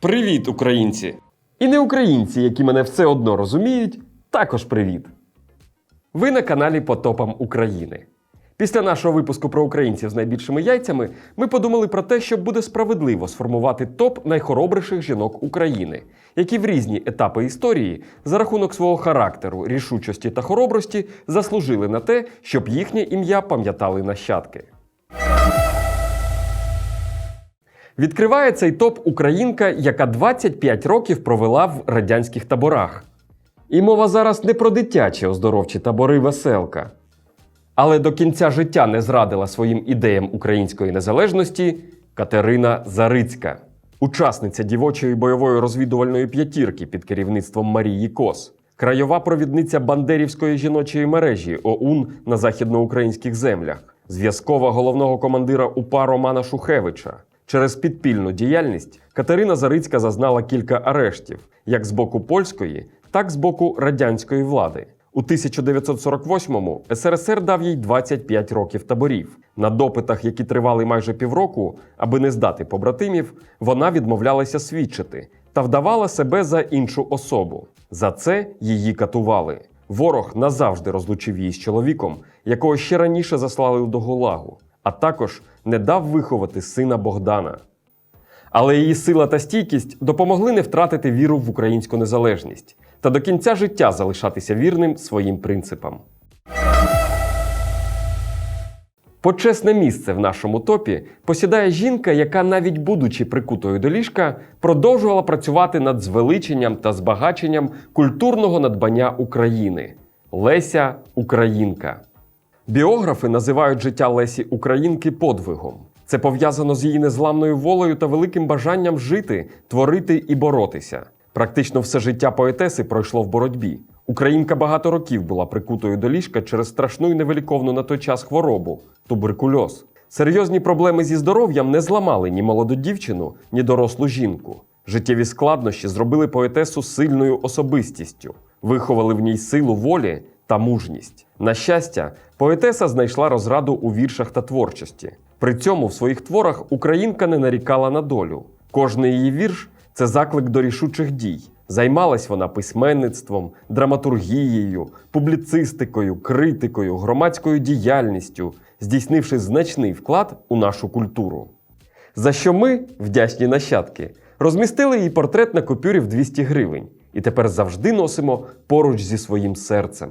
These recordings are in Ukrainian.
Привіт, українці! І не українці, які мене все одно розуміють, також привіт! Ви на каналі по топам України. Після нашого випуску про українців з найбільшими яйцями ми подумали про те, що буде справедливо сформувати топ найхоробріших жінок України, які в різні етапи історії за рахунок свого характеру, рішучості та хоробрості заслужили на те, щоб їхнє ім'я пам'ятали нащадки. Відкриває цей топ українка, яка 25 років провела в радянських таборах. І мова зараз не про дитячі оздоровчі табори веселка. Але до кінця життя не зрадила своїм ідеям української незалежності Катерина Зарицька, учасниця дівочої бойової розвідувальної п'ятірки під керівництвом Марії Кос, краєва провідниця Бандерівської жіночої мережі ОУН на західноукраїнських землях, зв'язкова головного командира УПА Романа Шухевича. Через підпільну діяльність Катерина Зарицька зазнала кілька арештів як з боку польської, так з боку радянської влади. У 1948-му СРСР дав їй 25 років таборів. На допитах, які тривали майже півроку, аби не здати побратимів, вона відмовлялася свідчити та вдавала себе за іншу особу. За це її катували. Ворог назавжди розлучив її з чоловіком, якого ще раніше заслали до Гулагу, а також не дав виховати сина Богдана. Але її сила та стійкість допомогли не втратити віру в українську незалежність та до кінця життя залишатися вірним своїм принципам. Почесне місце в нашому топі посідає жінка, яка, навіть будучи прикутою до ліжка, продовжувала працювати над звеличенням та збагаченням культурного надбання України Леся Українка. Біографи називають життя Лесі Українки подвигом. Це пов'язано з її незламною волею та великим бажанням жити, творити і боротися. Практично все життя поетеси пройшло в боротьбі. Українка багато років була прикутою до ліжка через страшну і невиліковну на той час хворобу туберкульоз. Серйозні проблеми зі здоров'ям не зламали ні молоду дівчину, ні дорослу жінку. Життєві складнощі зробили поетесу сильною особистістю, виховали в ній силу волі та мужність. На щастя, поетеса знайшла розраду у віршах та творчості. При цьому в своїх творах українка не нарікала на долю. Кожний її вірш це заклик до рішучих дій. Займалась вона письменництвом, драматургією, публіцистикою, критикою, громадською діяльністю, здійснивши значний вклад у нашу культуру. За що ми, вдячні нащадки, розмістили її портрет на купюрі в 200 гривень і тепер завжди носимо поруч зі своїм серцем.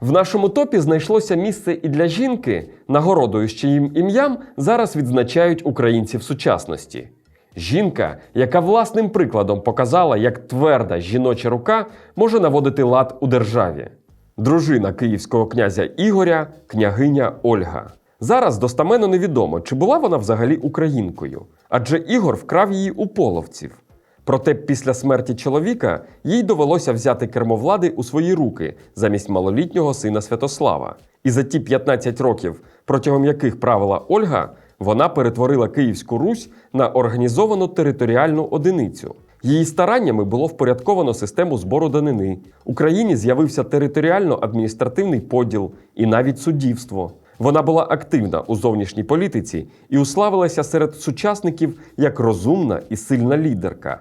В нашому топі знайшлося місце і для жінки, нагородою з чиїм ім'ям зараз відзначають українців сучасності. Жінка, яка власним прикладом показала, як тверда жіноча рука може наводити лад у державі. Дружина київського князя Ігоря, княгиня Ольга. Зараз достаменно невідомо, чи була вона взагалі українкою, адже Ігор вкрав її у половців. Проте після смерті чоловіка їй довелося взяти кермо влади у свої руки замість малолітнього сина Святослава. І за ті 15 років, протягом яких правила Ольга, вона перетворила Київську Русь на організовану територіальну одиницю. Її стараннями було впорядковано систему збору данини. Україні з'явився територіально-адміністративний поділ і навіть суддівство. Вона була активна у зовнішній політиці і уславилася серед сучасників як розумна і сильна лідерка.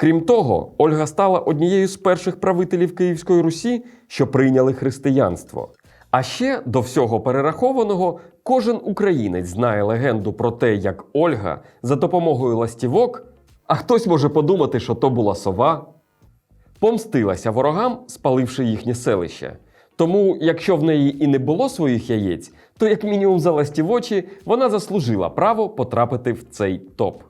Крім того, Ольга стала однією з перших правителів Київської Русі, що прийняли християнство. А ще до всього перерахованого кожен українець знає легенду про те, як Ольга за допомогою ластівок, а хтось може подумати, що то була сова, помстилася ворогам, спаливши їхнє селище. Тому, якщо в неї і не було своїх яєць, то як мінімум за ластівочі вона заслужила право потрапити в цей топ.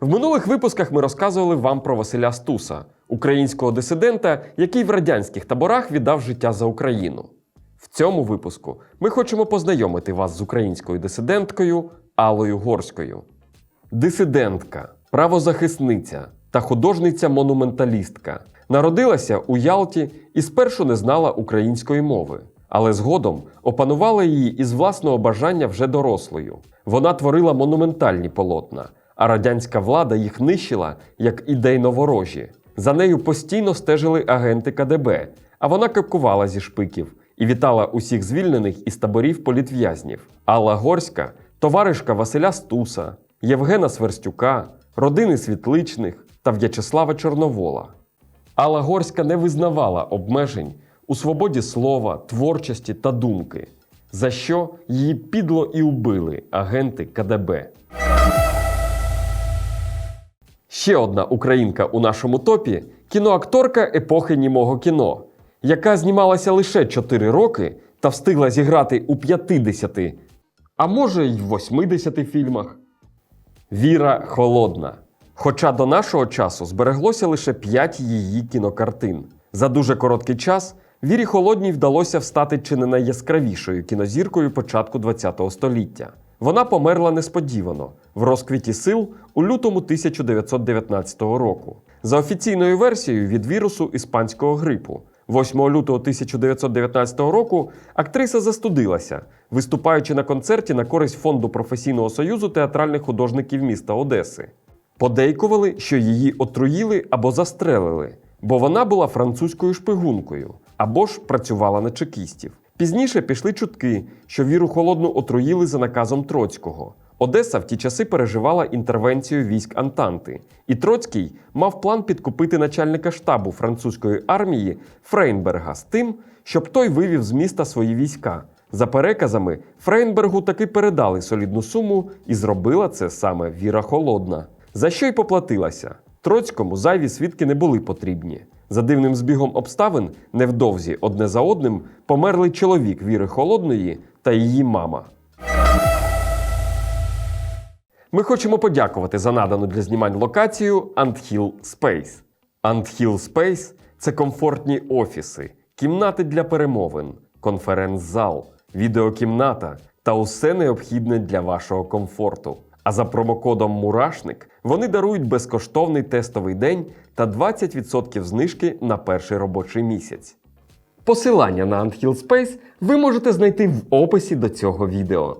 В минулих випусках ми розказували вам про Василя Стуса, українського дисидента, який в радянських таборах віддав життя за Україну. В цьому випуску ми хочемо познайомити вас з українською дисиденткою Алою Горською. Дисидентка, правозахисниця та художниця-монументалістка народилася у Ялті і спершу не знала української мови, але згодом опанувала її із власного бажання вже дорослою. Вона творила монументальні полотна, а радянська влада їх нищила як ідейно ворожі. За нею постійно стежили агенти КДБ, а вона капкувала зі шпиків і вітала усіх звільнених із таборів політв'язнів. Алла Горська, товаришка Василя Стуса, Євгена Сверстюка, родини Світличних та В'ячеслава Чорновола. Алла Горська не визнавала обмежень у свободі слова, творчості та думки, за що її підло і убили агенти КДБ. Ще одна українка у нашому топі кіноакторка епохи німого кіно, яка знімалася лише 4 роки та встигла зіграти у 50, а може й в 80 фільмах. Віра Холодна. Хоча до нашого часу збереглося лише 5 її кінокартин. За дуже короткий час Вірі Холодній вдалося встати чи не найяскравішою кінозіркою початку ХХ століття. Вона померла несподівано в розквіті сил у лютому 1919 року. За офіційною версією від вірусу іспанського грипу. 8 лютого 1919 року актриса застудилася, виступаючи на концерті на користь фонду професійного союзу театральних художників міста Одеси. Подейкували, що її отруїли або застрелили, бо вона була французькою шпигункою або ж працювала на чекістів. Пізніше пішли чутки, що віру холодну отруїли за наказом Троцького. Одеса в ті часи переживала інтервенцію військ Антанти, і Троцький мав план підкупити начальника штабу французької армії Фрейнберга з тим, щоб той вивів з міста свої війська. За переказами, Фрейнбергу таки передали солідну суму, і зробила це саме Віра Холодна. За що й поплатилася? Троцькому зайві свідки не були потрібні. За дивним збігом обставин, невдовзі одне за одним померли чоловік Віри Холодної та її мама. Ми хочемо подякувати за надану для знімань локацію Anthill Space. Anthill Space – це комфортні офіси, кімнати для перемовин, конференц-зал, відеокімната та усе необхідне для вашого комфорту. А за промокодом Мурашник вони дарують безкоштовний тестовий день та 20% знижки на перший робочий місяць. Посилання на Anthill Space ви можете знайти в описі до цього відео.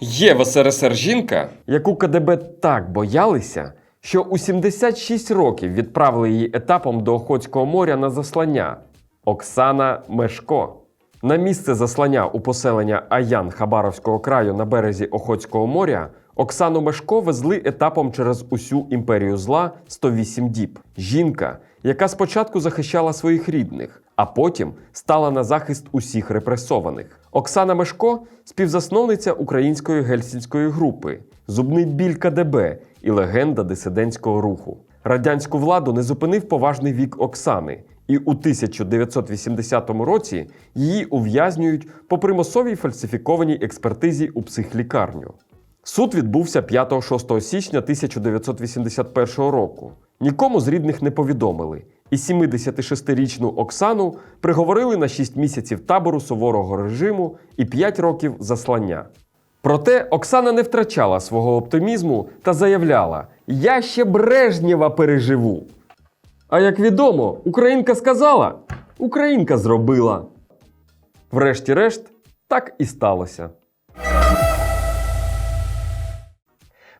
Є в СРСР жінка, яку КДБ так боялися, що у 76 років відправили її етапом до Охотського моря на заслання Оксана Мешко. На місце заслання у поселення Аян Хабаровського краю на березі Охотського моря Оксану Мешко везли етапом через усю імперію зла 108 діб. Жінка, яка спочатку захищала своїх рідних, а потім стала на захист усіх репресованих. Оксана Мешко співзасновниця української гельсінської групи, зубний біль КДБ і легенда дисидентського руху. Радянську владу не зупинив поважний вік Оксани, і у 1980 році її ув'язнюють по примусовій фальсифікованій експертизі у психлікарню. Суд відбувся 5-6 січня 1981 року. Нікому з рідних не повідомили, і 76-річну Оксану приговорили на 6 місяців табору суворого режиму і 5 років заслання. Проте Оксана не втрачала свого оптимізму та заявляла: Я ще Брежнєва переживу. А як відомо, українка сказала, українка зробила. Врешті-решт, так і сталося.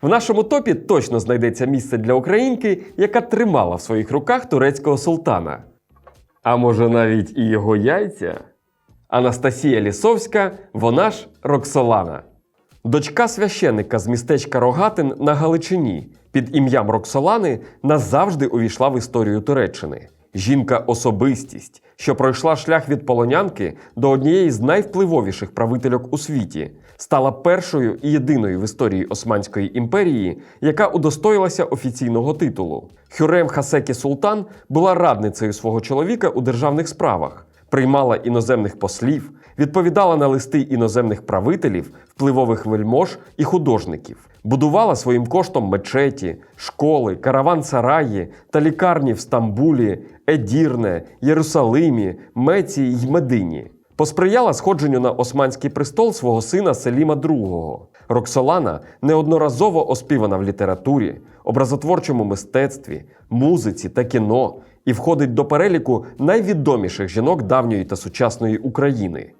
В нашому топі точно знайдеться місце для українки, яка тримала в своїх руках турецького султана. А може навіть і його яйця? Анастасія Лісовська, вона ж Роксолана. Дочка священника з містечка Рогатин на Галичині під ім'ям Роксолани назавжди увійшла в історію Туреччини. Жінка особистість, що пройшла шлях від полонянки до однієї з найвпливовіших правительок у світі, стала першою і єдиною в історії Османської імперії, яка удостоїлася офіційного титулу. Хюрем Хасекі Султан була радницею свого чоловіка у державних справах, приймала іноземних послів, відповідала на листи іноземних правителів, впливових вельмож і художників, будувала своїм коштом мечеті, школи, караван-сараї та лікарні в Стамбулі, Едірне, Єрусалимі, Меці й Медині. Посприяла сходженню на османський престол свого сина Селіма II. Роксолана неодноразово оспівана в літературі, образотворчому мистецтві, музиці та кіно і входить до переліку найвідоміших жінок давньої та сучасної України.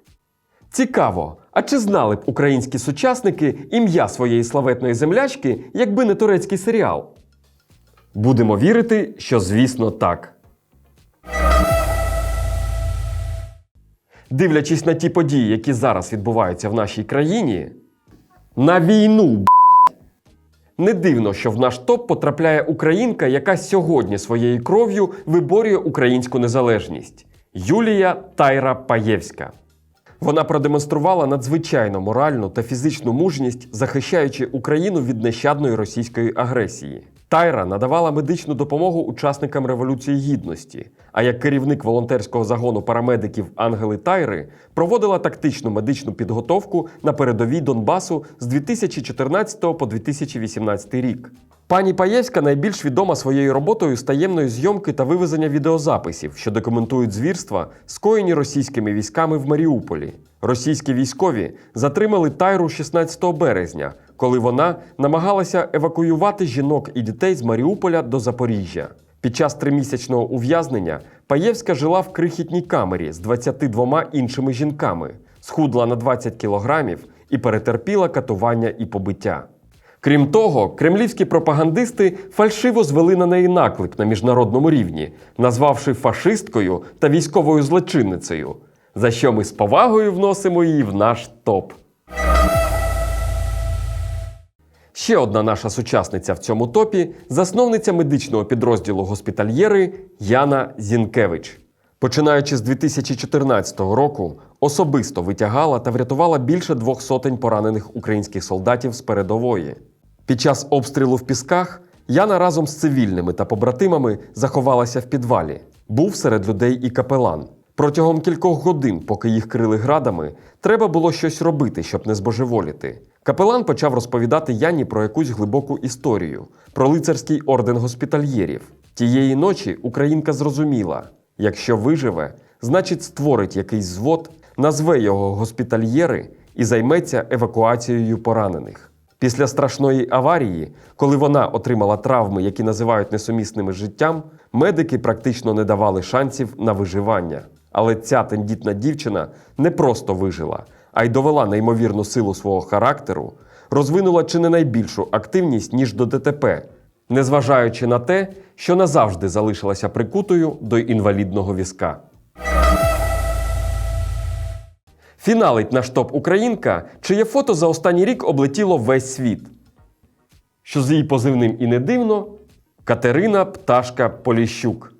Цікаво, а чи знали б українські сучасники ім'я своєї славетної землячки, якби не турецький серіал? Будемо вірити, що звісно так. Дивлячись на ті події, які зараз відбуваються в нашій країні, на війну. Не дивно, що в наш топ потрапляє українка, яка сьогодні своєю кров'ю виборює українську незалежність Юлія Тайра Паєвська. Вона продемонструвала надзвичайно моральну та фізичну мужність, захищаючи Україну від нещадної російської агресії. Тайра надавала медичну допомогу учасникам Революції Гідності, а як керівник волонтерського загону парамедиків Ангели Тайри проводила тактичну медичну підготовку на передовій Донбасу з 2014 по 2018 рік. Пані Паєвська найбільш відома своєю роботою з таємної зйомки та вивезення відеозаписів, що документують звірства, скоєні російськими військами в Маріуполі. Російські військові затримали Тайру 16 березня, коли вона намагалася евакуювати жінок і дітей з Маріуполя до Запоріжжя. Під час тримісячного ув'язнення Паєвська жила в крихітній камері з 22 іншими жінками, схудла на 20 кілограмів і перетерпіла катування і побиття. Крім того, кремлівські пропагандисти фальшиво звели на неї наклик на міжнародному рівні, назвавши фашисткою та військовою злочинницею, за що ми з повагою вносимо її в наш топ. Ще одна наша сучасниця в цьому топі засновниця медичного підрозділу госпітальєри Яна Зінкевич. Починаючи з 2014 року, особисто витягала та врятувала більше двох сотень поранених українських солдатів з передової. Під час обстрілу в Пісках Яна разом з цивільними та побратимами заховалася в підвалі. Був серед людей і капелан. Протягом кількох годин, поки їх крили градами, треба було щось робити, щоб не збожеволіти. Капелан почав розповідати Яні про якусь глибоку історію, про лицарський орден госпітальєрів. Тієї ночі українка зрозуміла: якщо виживе, значить створить якийсь звод, назве його госпітальєри і займеться евакуацією поранених. Після страшної аварії, коли вона отримала травми, які називають несумісними життям, медики практично не давали шансів на виживання. Але ця тендітна дівчина не просто вижила, а й довела неймовірну силу свого характеру, розвинула чи не найбільшу активність, ніж до ДТП, незважаючи на те, що назавжди залишилася прикутою до інвалідного візка. Фіналить наш топ Українка, чиє фото за останній рік облетіло весь світ. Що з її позивним і не дивно Катерина Пташка Поліщук.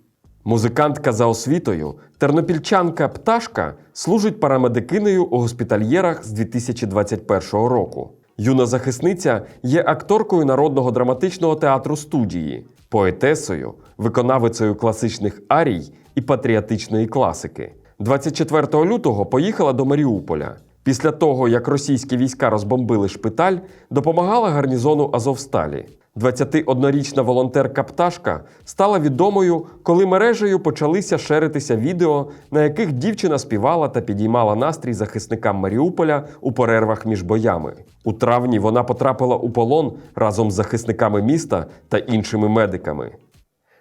Музикантка за освітою, тернопільчанка Пташка служить парамедикинею у госпітальєрах з 2021 року. Юна захисниця є акторкою Народного драматичного театру студії, поетесою, виконавицею класичних арій і патріотичної класики. 24 лютого поїхала до Маріуполя. Після того, як російські війська розбомбили шпиталь, допомагала гарнізону Азовсталі. 21-річна волонтерка Пташка стала відомою, коли мережею почалися шеритися відео, на яких дівчина співала та підіймала настрій захисникам Маріуполя у перервах між боями. У травні вона потрапила у полон разом з захисниками міста та іншими медиками.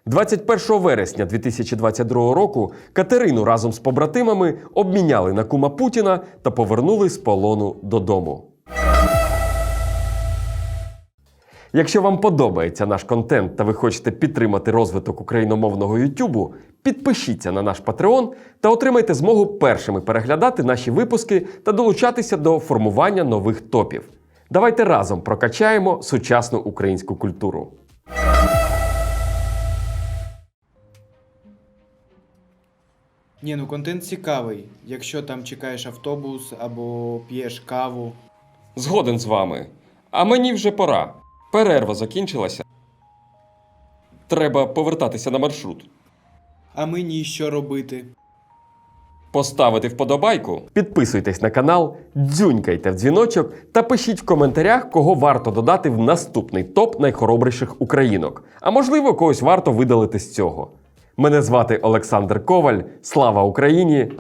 21 вересня 2022 року Катерину разом з побратимами обміняли на кума Путіна та повернули з полону додому. Якщо вам подобається наш контент та ви хочете підтримати розвиток україномовного Ютубу, підпишіться на наш Patreon та отримайте змогу першими переглядати наші випуски та долучатися до формування нових топів. Давайте разом прокачаємо сучасну українську культуру. Ні, ну контент цікавий. Якщо там чекаєш автобус або п'єш каву. Згоден з вами. А мені вже пора. Перерва закінчилася. Треба повертатися на маршрут. А мені що робити? Поставити вподобайку, підписуйтесь на канал, дзюнькайте в дзвіночок та пишіть в коментарях, кого варто додати в наступний топ найхоробріших українок. А можливо, когось варто видалити з цього. Мене звати Олександр Коваль. Слава Україні!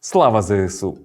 Слава ЗСУ!